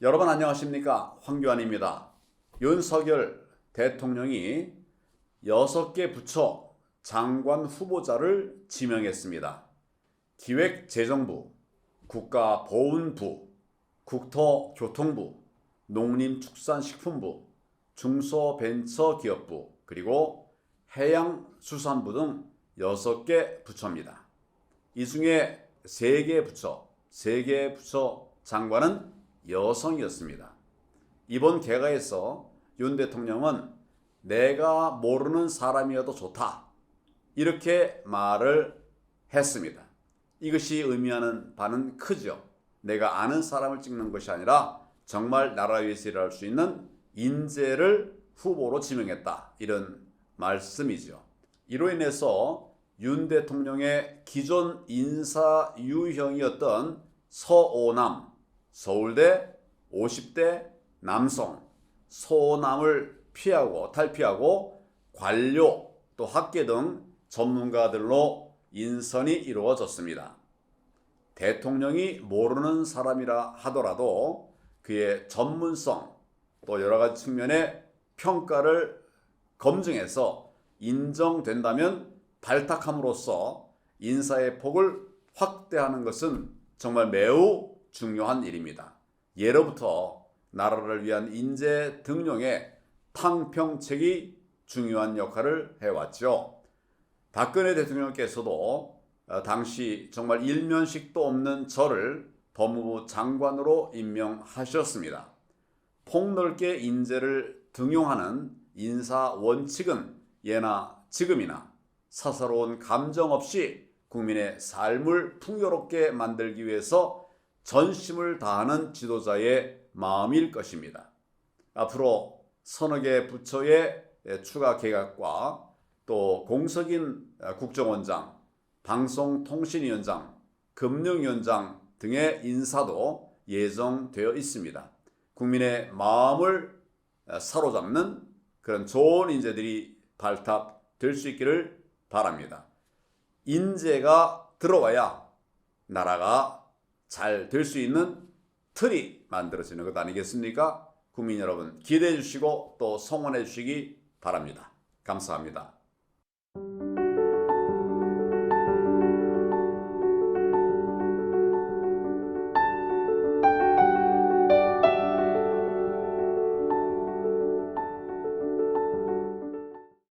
여러분 안녕하십니까? 황교안입니다. 윤석열 대통령이 여섯 개 부처 장관 후보자를 지명했습니다. 기획재정부, 국가보훈부, 국토교통부, 농림축산식품부, 중소벤처기업부, 그리고 해양수산부 등 여섯 개 부처입니다. 이 중에 세개 부처, 세개 부처 장관은 여성이었습니다. 이번 개가에서 윤 대통령은 내가 모르는 사람이어도 좋다. 이렇게 말을 했습니다. 이것이 의미하는 바는 크죠. 내가 아는 사람을 찍는 것이 아니라 정말 나라 위해서 일할 수 있는 인재를 후보로 지명했다. 이런 말씀이죠. 이로 인해서 윤 대통령의 기존 인사 유형이었던 서오남, 서울대 50대 남성, 소남을 피하고 탈피하고 관료 또 학계 등 전문가들로 인선이 이루어졌습니다. 대통령이 모르는 사람이라 하더라도 그의 전문성 또 여러 가지 측면의 평가를 검증해서 인정된다면 발탁함으로써 인사의 폭을 확대하는 것은 정말 매우 중요한 일입니다. 예로부터 나라를 위한 인재 등용의 탕평책이 중요한 역할을 해왔죠. 박근혜 대통령께서도 어, 당시 정말 일면식도 없는 저를 법무부 장관으로 임명하셨습니다. 폭넓게 인재를 등용하는 인사 원칙은 예나 지금이나 사사로운 감정 없이 국민의 삶을 풍요롭게 만들기 위해서 전심을 다하는 지도자의 마음일 것입니다. 앞으로 서너 개 부처의 추가 개각과 또 공석인 국정원장, 방송통신위원장, 금융위원장 등의 인사도 예정되어 있습니다. 국민의 마음을 사로잡는 그런 좋은 인재들이 발탁될 수 있기를 바랍니다. 인재가 들어와야 나라가 잘 될 수 있는 틀이 만들어지는 것 아니겠습니까? 국민 여러분 기대해 주시고 또 성원해 주시기 바랍니다. 감사합니다.